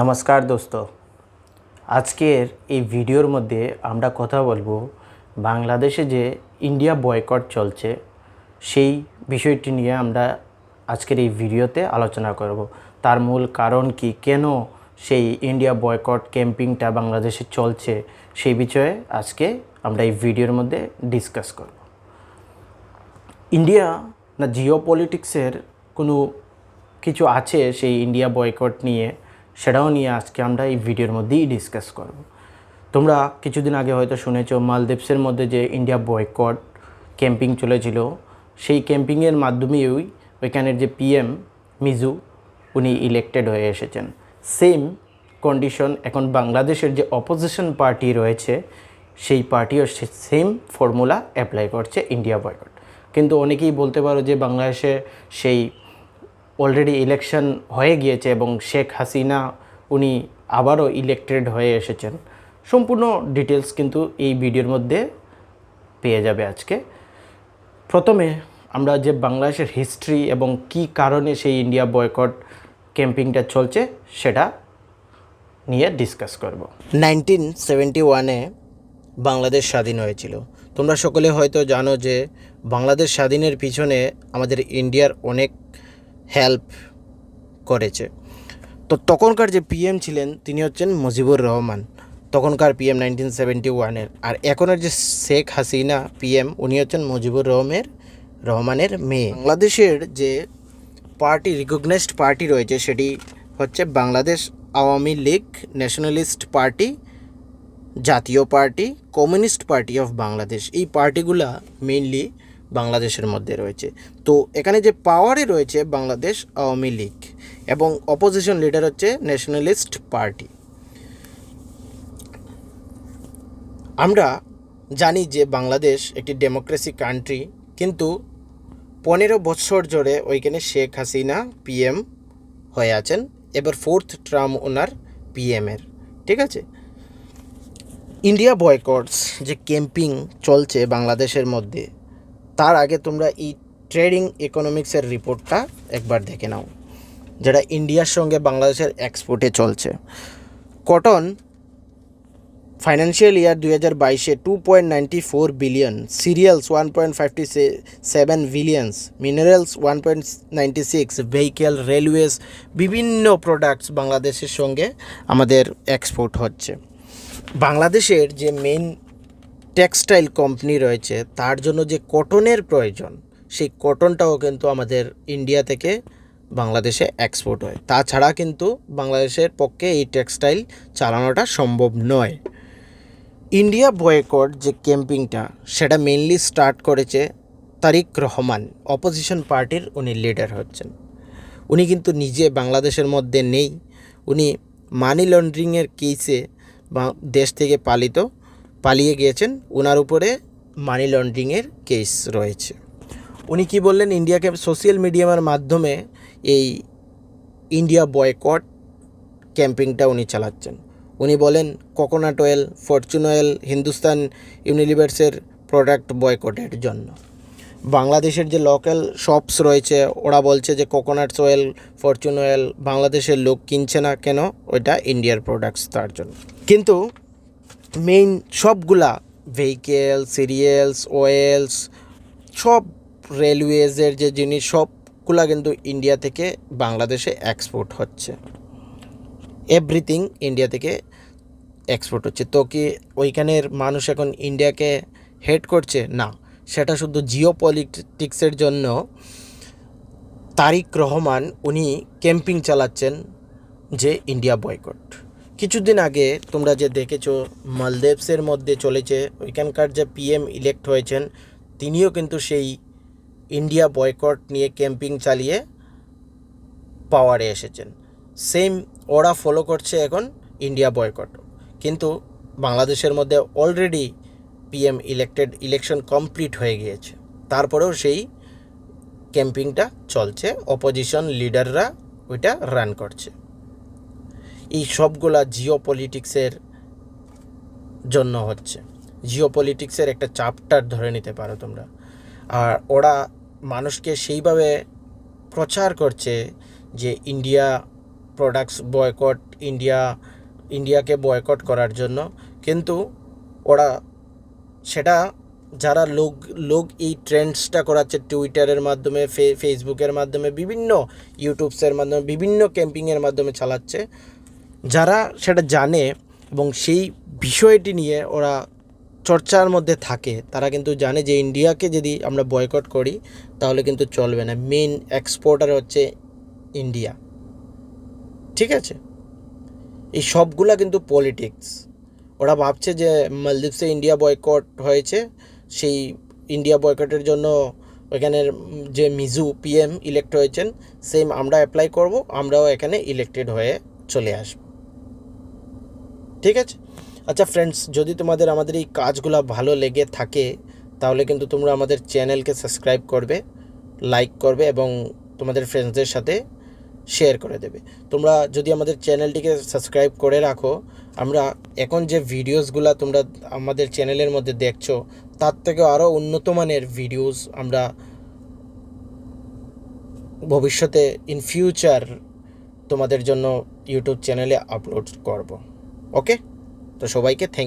নমস্কার দোস্ত। আজকের এই ভিডিওর মধ্যে আমরা কথা বলব বাংলাদেশে যে ইন্ডিয়া বয়কট চলছে, সেই বিষয়টি নিয়ে আমরা আজকের এই ভিডিওতে আলোচনা করব। তার মূল কারণ কি, কেন সেই ইন্ডিয়া বয়কট ক্যাম্পিংটা বাংলাদেশে চলছে, সেই বিষয়ে আজকে আমরা এই ভিডিওর মধ্যে ডিসকাস করব। ইন্ডিয়া না জিও পলিটিক্সের কোনো কিছু আছে সেই ইন্ডিয়া বয়কট নিয়ে? সেটাও নিয়ে আজকে আমরা এই ভিডিওর মধ্যেই ডিসকাস করব। তোমরা কিছুদিন আগে হয়তো শুনেছো মালদ্বীপসের মধ্যে যে ইন্ডিয়া বয়কট ক্যাম্পিং চলেছিল, সেই ক্যাম্পিংয়ের মাধ্যমেই ওইখানের যে পিএম মিজু, উনি ইলেক্টেড হয়ে এসেছেন। সেম কন্ডিশন এখন বাংলাদেশের যে অপোজিশন পার্টি রয়েছে, সেই পার্টিও সেম ফর্মুলা অ্যাপ্লাই করছে ইন্ডিয়া বয়কট কিন্তু অনেকেই বলতে পারো যে বাংলাদেশে সেই অলরেডি ইলেকশন হয়ে গিয়েছে এবং শেখ হাসিনা উনি আবারও ইলেক্টেড হয়ে এসেছেন। সম্পূর্ণ ডিটেলস কিন্তু এই ভিডিওর মধ্যে পেয়ে যাবে আজকে। প্রথমে আমরা যে বাংলাদেশের হিস্ট্রি এবং কি কারণে সেই ইন্ডিয়া বয়কট ক্যাম্পিংটা চলছে সেটা নিয়ে ডিসকাস করব। নাইনটিন সেভেন্টি ওয়ানে বাংলাদেশ স্বাধীন হয়েছিল। তোমরা সকলে হয়তো জানো যে বাংলাদেশ স্বাধীনের পিছনে আমাদের ইন্ডিয়ার অনেক হেল্প করেছে। তো তখনকার যে পিএম ছিলেন, তিনি হচ্ছেন মুজিবুর রহমান। তখনকার পিএম নাইনটিন সেভেন্টি ওয়ানের আর এখনের যে শেখ হাসিনা পিএম উনি হচ্ছেন মুজিবুর রহমের, রহমানের মেয়ে। বাংলাদেশের যে পার্টি রিকগনাইজড পার্টি রয়েছে, সেটি হচ্ছে Bangladesh Awami League nationalist party, Jatiya party communist party of Bangladesh. এই পার্টিগুলা মেইনলি বাংলাদেশের মধ্যে রয়েছে। তো এখানে যে পাওয়ারে রয়েছে বাংলাদেশ আওয়ামী লীগ এবং অপোজিশন লিডার হচ্ছে ন্যাশনালিস্ট পার্টি আমরা জানি যে বাংলাদেশ একটি ডেমোক্রেসি কান্ট্রি কিন্তু পনেরো বছর ধরে ওইখানে শেখ হাসিনা পিএম হয়ে আছেন, এবার ফোর্থ ট্রাম ওনার পিএমের ঠিক আছে? ইন্ডিয়া বয়কটস যে ক্যাম্পিং চলছে বাংলাদেশের মধ্যে তার আগে তোমরা এই ট্রেডিং ইকোনমিক্সের রিপোর্টটা একবার দেখে নাও, যেটা ইন্ডিয়ার সঙ্গে বাংলাদেশের এক্সপোর্টে চলছে। কটন ফাইন্যান্সিয়াল ইয়ার দুই হাজার বাইশে two point ninety four billion cereals one point fifty seven billions minerals one point ninety six vehicle railways বিভিন্ন প্রোডাক্টস বাংলাদেশের সঙ্গে আমাদের এক্সপোর্ট হচ্ছে। বাংলাদেশের যে মেইন টেক্সটাইল কোম্পানি রয়েছে, তার জন্য যে কটনের প্রয়োজন, সেই কটনটাও কিন্তু আমাদের ইন্ডিয়া থেকে বাংলাদেশে এক্সপোর্ট হয়। তাছাড়া কিন্তু বাংলাদেশের পক্ষে এই টেক্সটাইল চালানোটা সম্ভব নয়। ইন্ডিয়া বয়কট যে ক্যাম্পিংটা, সেটা মেনলি স্টার্ট করেছে তারিক রহমান অপোজিশন পার্টির উনি লিডার হচ্ছেন। উনি কিন্তু নিজে বাংলাদেশের মধ্যে নেই, উনি মানি লন্ড্রিংয়ের কেসে দেশ থেকে পালিত পালিয়ে গিয়েছেন ওনার উপরে মানি লন্ড্রিংয়ের কেস রয়েছে। উনি কি বললেন? ইন্ডিয়াকে সোশ্যাল মিডিয়ামের মাধ্যমে এই ইন্ডিয়া বয়কট ক্যাম্পিংটা উনি চালাচ্ছেন। উনি বলেন coconut oil Fortune oil Hindustan ইউনিলিভার্সের product বয়কটের জন্য। বাংলাদেশের যে লোকাল শপস রয়েছে, ওরা বলছে যে কোকোনাট অয়েল ফরচুন অয়েল বাংলাদেশের লোক কিনছে না কেন, ওইটা ইন্ডিয়ার প্রোডাক্টস তার জন্য। কিন্তু মেইন সবগুলা ভেহিকেল সিরিয়েলস অয়েলস সব রেলওয়েজের যে জিনিস, সবগুলা কিন্তু ইন্ডিয়া থেকে বাংলাদেশে এক্সপোর্ট হচ্ছে। এভরিথিং ইন্ডিয়া থেকে এক্সপোর্ট হচ্ছে। তো কি ওইখানের মানুষ এখন ইন্ডিয়াকে হেড করছে? না। সেটা শুধু জিও পলিটিক্সের জন্য তারিক রহমান উনি ক্যাম্পিং চালাচ্ছেন যে ইন্ডিয়া বয়কট কিছুদিন আগে তোমরা যে দেখেছ, মালদ্বীপসের মধ্যে চলেছে, ওইখানকার যে পিএম ইলেক্ট হয়েছেন, তিনিও কিন্তু সেই ইন্ডিয়া বয়কট নিয়ে ক্যাম্পিং চালিয়ে পাওয়ারে এসেছেন। সেম ওরা ফলো করছে এখন ইন্ডিয়া বয়কট কিন্তু বাংলাদেশের মধ্যে already PM elected election complete হয়ে গিয়েছে। তারপরেও সেই ক্যাম্পিংটা চলছে অপোজিশন লিডাররা ওইটা রান করছে। এই সবগুলা জিও পলিটিক্সের জন্য হচ্ছে। জিও পলিটিক্সের একটা চাপটার ধরে নিতে পারো তোমরা। আর ওরা মানুষকে সেইভাবে প্রচার করছে যে ইন্ডিয়া প্রোডাক্টস বয়কট ইন্ডিয়া, ইন্ডিয়াকে বয়কট করার জন্য। কিন্তু ওরা সেটা যারা লোক লোক এই ট্রেন্ডসটা করাচ্ছে টুইটারের মাধ্যমে ফেসবুকের মাধ্যমে, বিভিন্ন ইউটিউবসের মাধ্যমে, বিভিন্ন ক্যাম্পিংয়ের মাধ্যমে চালাচ্ছে যারা সেটা জানে এবং সেই বিষয়টি নিয়ে ওরা চর্চার মধ্যে থাকে, তারা কিন্তু জানে যে ইন্ডিয়াকে যদি আমরা বয়কট করি, তাহলে কিন্তু চলবে না। মেন এক্সপোর্টার হচ্ছে ইন্ডিয়া। ঠিক আছে? এই সবগুলা কিন্তু পলিটিক্স ওরা ভাবছে যে মালদ্বীপসে ইন্ডিয়া বয়কট হয়েছে, সেই ইন্ডিয়া বয়কটের জন্য ওইখানের যে মিজু পিএম ইলেক্ট হয়েছেন সেম আমরা অ্যাপ্লাই করব, আমরাও এখানে ইলেক্টেড হয়ে চলে আসব। ঠিক আছে? আচ্ছা ফ্রেন্ডস যদি তোমাদের আমাদের এই কাজগুলো ভালো লেগে থাকে, তাহলে কিন্তু তোমরা আমাদের চ্যানেলকে সাবস্ক্রাইব করবে লাইক করবে এবং তোমাদের ফ্রেন্ডসদের সাথে শেয়ার করে দেবে। তোমরা যদি আমাদের চ্যানেলটিকে সাবস্ক্রাইব করে রাখো, আমরা এখন যে ভিডিওসগুলো তোমরা আমাদের চ্যানেলের মধ্যে দেখছ, তার থেকে আরও উন্নত মানের ভিডিওস আমরা ভবিষ্যতে ইন ফিউচার তোমাদের জন্য ইউটিউব চ্যানেলে আপলোড করব। ওকে তো সবাইকে থ্যাংক